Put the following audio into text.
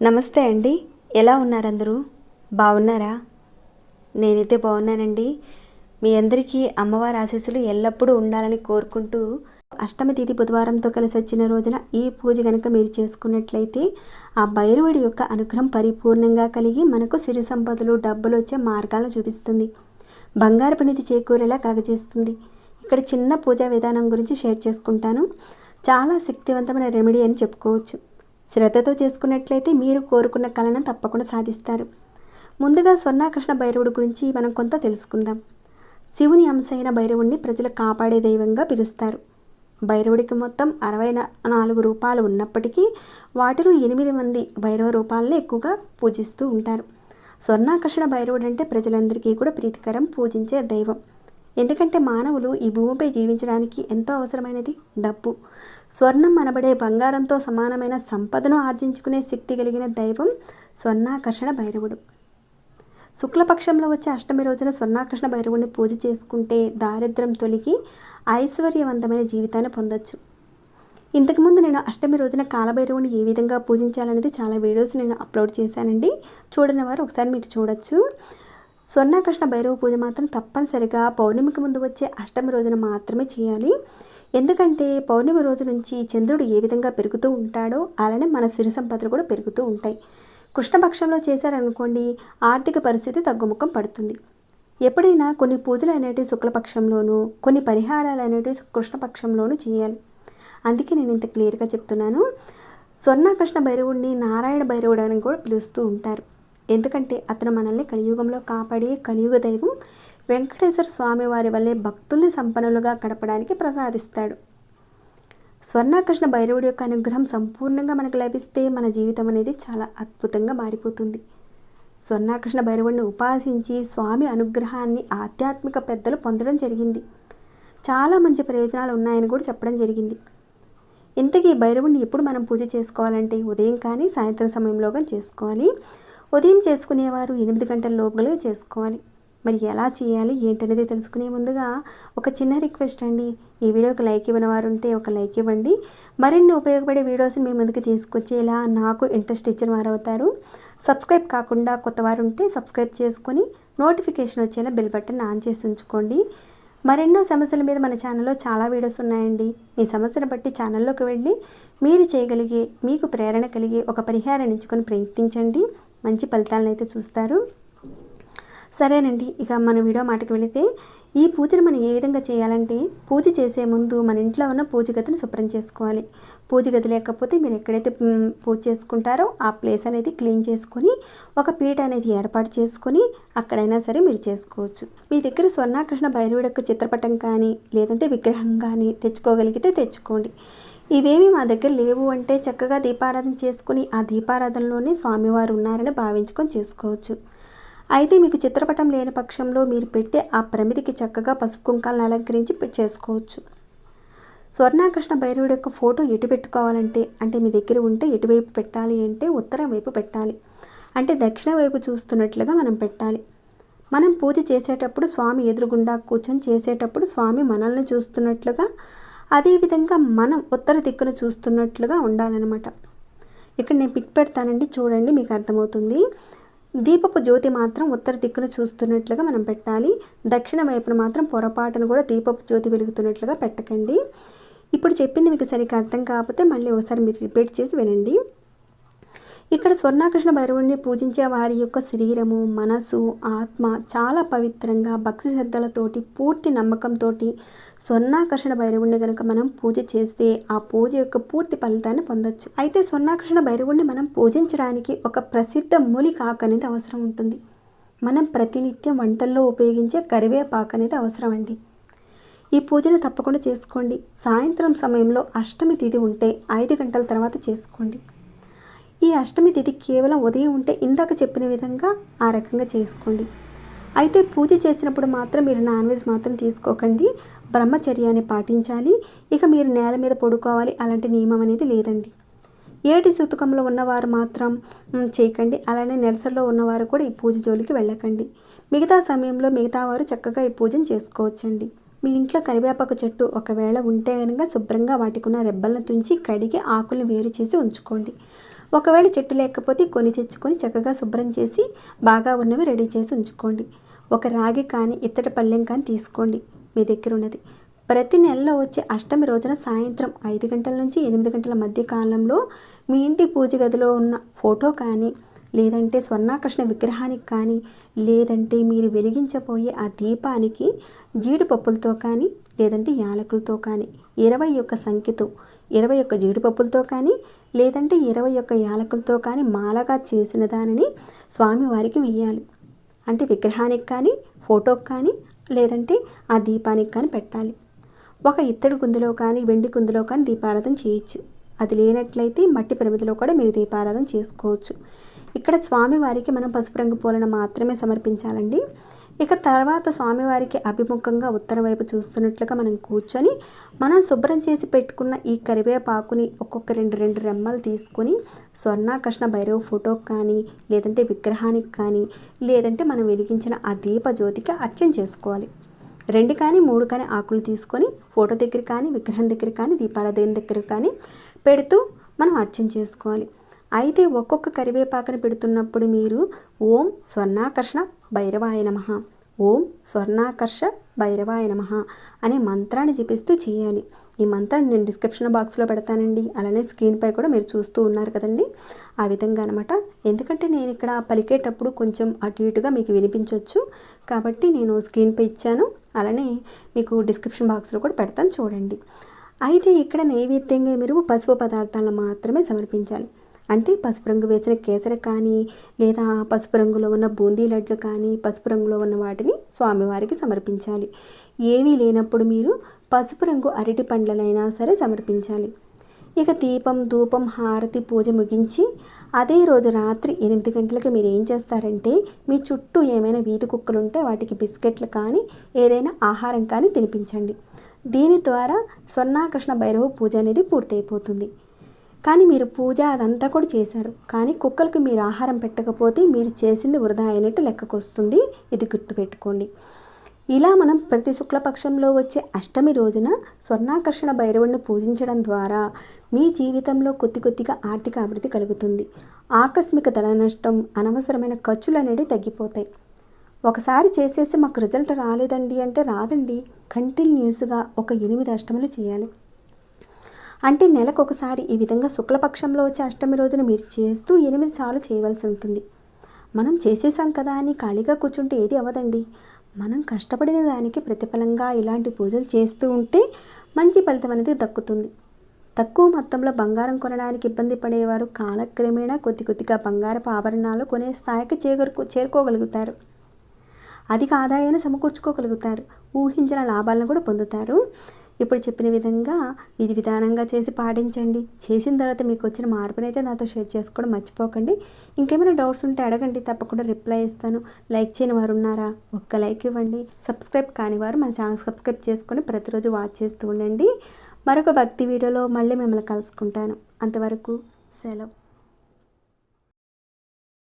నమస్తే అండి. ఎలా ఉన్నారు అందరూ బాగున్నారా? నేనైతే బాగున్నానండి. మీ అందరికీ అమ్మవారి ఆశీస్సులు ఎల్లప్పుడూ ఉండాలని కోరుకుంటూ అష్టమి తిథి బుధవారంతో కలిసి వచ్చిన రోజున ఈ పూజ కనుక మీరు చేసుకున్నట్లయితే ఆ భైరవుడి యొక్క అనుగ్రహం పరిపూర్ణంగా కలిగి మనకు సిరి సంపదలు డబ్బులు వచ్చే మార్గాలు చూపిస్తుంది. బంగారు పనిది చేకూరేలా కలగజేస్తుంది. ఇక్కడ చిన్న పూజా విధానం గురించి షేర్ చేసుకుంటాను. చాలా శక్తివంతమైన రెమెడీ అని చెప్పుకోవచ్చు. శ్రద్ధతో చేసుకున్నట్లయితే మీరు కోరుకున్న కళను తప్పకుండా సాధిస్తారు. ముందుగా స్వర్ణాకృష్ణ భైరవుడి గురించి మనం కొంత తెలుసుకుందాం. శివుని అంశ అయిన భైరవుడిని ప్రజలు కాపాడే దైవంగా పిలుస్తారు. భైరవుడికి మొత్తం అరవై నాలుగు రూపాలు ఉన్నప్పటికీ వాటిలో ఎనిమిది మంది భైరవ రూపాలను ఎక్కువగా పూజిస్తూ ఉంటారు. స్వర్ణాకర్షణ భైరవుడు అంటే ప్రజలందరికీ కూడా ప్రీతికరం పూజించే దైవం. ఎందుకంటే మానవులు ఈ భూమిపై జీవించడానికి ఎంతో అవసరమైనది డబ్బు. స్వర్ణం అనబడే బంగారంతో సమానమైన సంపదను ఆర్జించుకునే శక్తి కలిగిన దైవం స్వర్ణాకర్షణ భైరవుడు. శుక్లపక్షంలో వచ్చే అష్టమి రోజున స్వర్ణాకృష్ణ భైరవుడిని పూజ చేసుకుంటే దారిద్ర్యం తొలగి ఐశ్వర్యవంతమైన జీవితాన్ని పొందొచ్చు. ఇంతకుముందు నేను అష్టమి రోజున కాలభైరవుని ఏ విధంగా పూజించాలనేది చాలా వీడియోస్ నేను అప్లోడ్ చేశానండి. చూడని వారు ఒకసారి మీరు చూడొచ్చు. స్వర్ణాకృష్ణ భైరవ పూజ మాత్రం తప్పనిసరిగా పౌర్ణమికి ముందు వచ్చే అష్టమి రోజున మాత్రమే చేయాలి. ఎందుకంటే పౌర్ణమి రోజు నుంచి చంద్రుడు ఏ విధంగా పెరుగుతూ ఉంటాడో అలానే మన సిరి సంపదలు కూడా పెరుగుతూ ఉంటాయి. కృష్ణపక్షంలో చేశారనుకోండి ఆర్థిక పరిస్థితి తగ్గుముఖం పడుతుంది. ఎప్పుడైనా కొన్ని పూజలు అనేటివి శుక్లపక్షంలోనూ కొన్ని పరిహారాలు అనేటివి కృష్ణపక్షంలోనూ చేయాలి. అందుకే నేను ఇంత క్లియర్గా చెప్తున్నాను. స్వర్ణకృష్ణ భైరవుడిని నారాయణ భైరవుడు అని కూడా పిలుస్తూ ఉంటారు. ఎందుకంటే అతను మనల్ని కలియుగంలో కాపాడే కలియుగ దైవం వెంకటేశ్వర స్వామి వారి వల్లే భక్తుల్ని సంపన్నులుగా గడపడానికి ప్రసాదిస్తాడు. స్వర్ణకృష్ణ భైరవుడి యొక్క అనుగ్రహం సంపూర్ణంగా మనకు లభిస్తే మన జీవితం అనేది చాలా అద్భుతంగా మారిపోతుంది. స్వర్ణకృష్ణ భైరవుడిని ఉపాసించి స్వామి అనుగ్రహాన్ని ఆధ్యాత్మిక పెద్దలు పొందడం జరిగింది. చాలా మంచి ప్రయోజనాలు ఉన్నాయని కూడా చెప్పడం జరిగింది. ఇంతకీ భైరవుడిని ఎప్పుడు మనం పూజ చేసుకోవాలంటే ఉదయం కానీ సాయంత్రం సమయంలో కానీ చేసుకోవాలి. ఉదయం చేసుకునేవారు ఎనిమిది గంటల లోపలే చేసుకోవాలి. మరి ఎలా చేయాలి? ఏంటనేది తెలుసుకునే ముందుగా ఒక చిన్న రిక్వెస్ట్ అండి. ఈ వీడియోకి లైక్ ఇవ్వని వారు ఉంటే ఒక లైక్ ఇవ్వండి. మరిన్ని ఉపయోగపడే వీడియోస్ని మీ ముందుకు తీసుకొచ్చేలా నాకు ఇంట్రెస్ట్ ఇచ్చిన వారు అవుతారు. సబ్స్క్రైబ్ కాకుండా కొత్త వారు ఉంటే సబ్స్క్రైబ్ చేసుకొని నోటిఫికేషన్ వచ్చేలా బెల్ బటన్ ఆన్ చేసి ఉంచుకోండి. మరెన్నో సమస్యల మీద మన ఛానల్లో చాలా వీడియోస్ ఉన్నాయండి. మీ సమస్యను బట్టి ఛానల్లోకి వెళ్ళి మీరు చేయగలిగే మీకు ప్రేరణ కలిగి ఒక పరిహారాన్ని ఎంచుకొని ప్రయత్నించండి. మంచి ఫలితాలను అయితే చూస్తారు. సరేనండి ఇక మన వీడియో మాటకి వెళితే ఈ పూజను మనం ఏ విధంగా చేయాలంటే పూజ చేసే ముందు మన ఇంట్లో ఉన్న పూజ గదిని శుభ్రం చేసుకోవాలి. పూజ గది లేకపోతే మీరు ఎక్కడైతే పూజ చేసుకుంటారో ఆ ప్లేస్ అనేది క్లీన్ చేసుకొని ఒక పీట అనేది ఏర్పాటు చేసుకొని అక్కడైనా సరే మీరు చేసుకోవచ్చు. మీ దగ్గర స్వర్ణాకృష్ణ భైరవుడి యొక్క చిత్రపటం కానీ లేదంటే విగ్రహం కానీ తెచ్చుకోగలిగితే తెచ్చుకోండి. ఇవేమి మా దగ్గర లేవు అంటే చక్కగా దీపారాధన చేసుకుని ఆ దీపారాధనలోనే స్వామివారు ఉన్నారని భావించుకొని చేసుకోవచ్చు. అయితే మీకు చిత్రపటం లేని పక్షంలో మీరు పెట్టే ఆ ప్రమిదికి చక్కగా పసుపు కుంకాలను అలంకరించి చేసుకోవచ్చు. స్వర్ణాకృష్ణ భైరవుడు యొక్క ఫోటో ఎటు పెట్టుకోవాలంటే అంటే మీ దగ్గర ఉంటే ఎటువైపు పెట్టాలి అంటే ఉత్తరం వైపు పెట్టాలి. అంటే దక్షిణ వైపు చూస్తున్నట్లుగా మనం పెట్టాలి. మనం పూజ చేసేటప్పుడు స్వామి ఎదురుగుండా కూర్చొని చేసేటప్పుడు స్వామి మనల్ని చూస్తున్నట్లుగా అదేవిధంగా మనం ఉత్తర దిక్కును చూస్తున్నట్లుగా ఉండాలన్నమాట. ఇక్కడ నేను పిక్ పెడతానండి చూడండి మీకు అర్థమవుతుంది. దీపపు జ్యోతి మాత్రం ఉత్తర దిక్కును చూస్తున్నట్లుగా మనం పెట్టాలి. దక్షిణ వైపున మాత్రం పొరపాటును కూడా దీపపు జ్యోతి వెలుగుతున్నట్లుగా పెట్టకండి. ఇప్పుడు చెప్పింది మీకు సరిగ్గా అర్థం కాకపోతే మళ్ళీ ఒకసారి మీరు రిపీట్ చేసి వినండి. ఇక్కడ స్వర్ణాకృష్ణ భైరవుడిని పూజించే వారి యొక్క శరీరము మనసు ఆత్మ చాలా పవిత్రంగా భక్తి శ్రద్ధలతోటి పూర్తి నమ్మకంతో స్వర్ణాకర్షణ భైరవుడిని కనుక మనం పూజ చేస్తే ఆ పూజ యొక్క పూర్తి ఫలితాన్ని పొందొచ్చు. అయితే స్వర్ణాకర్షణ భైరవుడిని మనం పూజించడానికి ఒక ప్రసిద్ధ మూలికాకు అనేది అవసరం ఉంటుంది. మనం ప్రతినిత్యం వంటల్లో ఉపయోగించే కరివేపాకు అనేది అవసరం అండి. ఈ పూజను తప్పకుండా చేసుకోండి. సాయంత్రం సమయంలో అష్టమి తిథి ఉంటే ఐదు గంటల తర్వాత చేసుకోండి. ఈ అష్టమి తిథి కేవలం ఉదయం ఉంటే ఇందాక చెప్పిన విధంగా ఆ రకంగా చేసుకోండి. అయితే పూజ చేసినప్పుడు మాత్రం మీరు నాన్ వెజ్ మాత్రం తీసుకోకండి. బ్రహ్మచర్యాన్ని పాటించాలి. ఇక మీరు నేల మీద పడుకోవాలి. అలాంటి నియమం అనేది లేదండి. ఏటి సూతకంలో ఉన్నవారు మాత్రం చేయకండి. అలానే నెలసల్లో ఉన్నవారు కూడా ఈ పూజ జోలికి వెళ్ళకండి. మిగతా సమయంలో మిగతా వారు చక్కగా ఈ పూజను చేసుకోవచ్చండి. మీ ఇంట్లో కరివేపాకు చెట్టు ఒకవేళ ఉంటే కనుక శుభ్రంగా వాటికి ఉన్న రెబ్బలను తుంచి కడిగి ఆకులను వేరు చేసి ఉంచుకోండి. ఒకవేళ చెట్టు లేకపోతే కొని తెచ్చుకొని చక్కగా శుభ్రం చేసి బాగా ఉన్నవి రెడీ చేసి ఉంచుకోండి. ఒక రాగి కానీ ఇత్తడి పళ్ళెం కానీ తీసుకోండి. మీ దగ్గర ఉన్నది. ప్రతి నెలలో వచ్చే అష్టమి రోజున సాయంత్రం ఐదు గంటల నుంచి ఎనిమిది గంటల మధ్య కాలంలో మీ ఇంటి పూజ గదిలో ఉన్న ఫోటో కానీ లేదంటే స్వర్ణాకర్షణ విగ్రహానికి కానీ లేదంటే మీరు వెలిగించబోయే ఆ దీపానికి జీడిపప్పులతో కానీ లేదంటే యాలకులతో కానీ ఇరవై ఒక్క సంఖ్యతో ఇరవై ఒక్క జీడిపప్పులతో కానీ లేదంటే ఇరవై ఒక్క యాలకులతో కానీ మాలగా చేసిన దానిని స్వామివారికి వేయాలి అంటే విగ్రహానికి కానీ ఫోటోకి కానీ లేదంటే ఆ దీపానికి కానీ పెట్టాలి. ఒక ఇత్తడి కుందులో కానీ వెండి కుందులో కానీ దీపారాధన చేయొచ్చు. అది లేనట్లయితే మట్టి ప్రమిదిలో కూడా మీరు దీపారాధన చేసుకోవచ్చు. ఇక్కడ స్వామివారికి మనం పసుపు రంగు పూలను మాత్రమే సమర్పించాలండి. ఇక తర్వాత స్వామివారికి అభిముఖంగా ఉత్తర వైపు చూస్తున్నట్లుగా మనం కూర్చొని మనం శుభ్రం చేసి పెట్టుకున్న ఈ కరివేపాకుని ఒక్కొక్క రెండు రెండు రెమ్మలు తీసుకొని స్వర్ణాకృష్ణ భైరవ ఫోటోకి కానీ లేదంటే విగ్రహానికి కానీ లేదంటే మనం వెలిగించిన ఆ దీప జ్యోతికి అర్చన చేసుకోవాలి. రెండు కానీ మూడు కానీ ఆకులు తీసుకొని ఫోటో దగ్గర కానీ విగ్రహం దగ్గర కానీ దీపారాధన దగ్గర కానీ పెడుతూ మనం అర్చన చేసుకోవాలి. అయితే ఒక్కొక్క కరివేపాకను పెడుతున్నప్పుడు మీరు ఓం స్వర్ణాకర్షణ భైరవాయ నమ. ఓం స్వర్ణాకర్ష భైరవాయ నమ అనే మంత్రాన్ని జపిస్తూ చేయాలి. ఈ మంత్రాన్ని నేను డిస్క్రిప్షన్ బాక్స్లో పెడతానండి. అలానే స్క్రీన్పై కూడా మీరు చూస్తూ ఉన్నారు కదండి. ఆ విధంగా అనమాట ఎందుకంటే నేను ఇక్కడ పలికేటప్పుడు కొంచెం అటు ఇటుగా మీకు వినిపించవచ్చు కాబట్టి నేను స్క్రీన్పై ఇచ్చాను. అలానే మీకు డిస్క్రిప్షన్ బాక్స్లో కూడా పెడతాను చూడండి. అయితే ఇక్కడ నైవేద్యంగా మీరు పసుపు పదార్థాలను మాత్రమే సమర్పించాలి. అంటే పసుపు రంగు వేసిన కేసర కానీ లేదా పసుపు రంగులో ఉన్న బూందీ లడ్లు కానీ పసుపు రంగులో ఉన్న వాటిని స్వామివారికి సమర్పించాలి. ఏమీ లేనప్పుడు మీరు పసుపు రంగు అరటి పండ్లనైనా సరే సమర్పించాలి. ఇక దీపం ధూపం హారతి పూజ ముగించి అదే రోజు రాత్రి ఎనిమిది గంటలకు మీరు ఏం చేస్తారంటే మీ చుట్టూ ఏమైనా వీధి కుక్కలు ఉంటే వాటికి బిస్కెట్లు కానీ ఏదైనా ఆహారం కానీ తినిపించండి. దీని ద్వారా స్వర్ణాకృష్ణ భైరవ పూజ అనేది పూర్తయిపోతుంది. కానీ మీరు పూజ అదంతా కూడా చేశారు. కానీ కుక్కలకు మీరు ఆహారం పెట్టకపోతే మీరు చేసింది వృధా అయినట్టు లెక్కకొస్తుంది ఇది గుర్తుపెట్టుకోండి ఇలా మనం ప్రతి శుక్లపక్షంలో వచ్చే అష్టమి రోజున స్వర్ణాకర్షణ భైరవుడిని పూజించడం ద్వారా మీ జీవితంలో కొద్ది కొద్దిగా ఆర్థిక అభివృద్ధి కలుగుతుంది. ఆకస్మిక ధన నష్టం అనవసరమైన ఖర్చులు అనేవి తగ్గిపోతాయి. ఒకసారి చేసేసి మాకు రిజల్ట్ రాలేదండి అంటే రాదండి. కంటిన్యూస్గా ఒక ఎనిమిది అష్టములు చేయాలి. అంటే నెలకు ఒకసారి ఈ విధంగా శుక్లపక్షంలో వచ్చే అష్టమి రోజున మీరు చేస్తూ ఎనిమిది సార్లు చేయవలసి ఉంటుంది. మనం చేసేసాం కదా అని ఖాళీగా కూర్చుంటే ఏది అవ్వదండి. మనం కష్టపడిన దానికి ప్రతిఫలంగా ఇలాంటి పూజలు చేస్తూ ఉంటే మంచి ఫలితం అనేది దక్కుతుంది. తక్కువ మొత్తంలో బంగారం కొనడానికి ఇబ్బంది పడేవారు కాలక్రమేణా కొద్ది కొద్దిగా బంగారపు ఆభరణాలు కొనే స్థాయికి చేకూరుకో చేరుకోగలుగుతారు. అధిక ఆదాయాన్ని సమకూర్చుకోగలుగుతారు. ఊహించిన లాభాలను కూడా పొందుతారు. ఇప్పుడు చెప్పిన విధంగా విధి విధానంగా చేసి పాటించండి. చేసిన తర్వాత మీకు వచ్చిన మార్పునైతే నాతో షేర్ చేసుకోవడం మర్చిపోకండి. ఇంకేమైనా డౌట్స్ ఉంటే అడగండి తప్పకుండా రిప్లై ఇస్తాను. లైక్ చేయని వారు ఉన్నారా? ఒక్క లైక్ ఇవ్వండి. సబ్స్క్రైబ్ కాని వారు మన ఛానల్ సబ్స్క్రైబ్ చేసుకొని ప్రతిరోజు వాచ్ చేస్తూ ఉండండి. మరొక భక్తి వీడియోలో మళ్ళీ మిమ్మల్ని కలుసుకుంటాను. అంతవరకు సెలవు.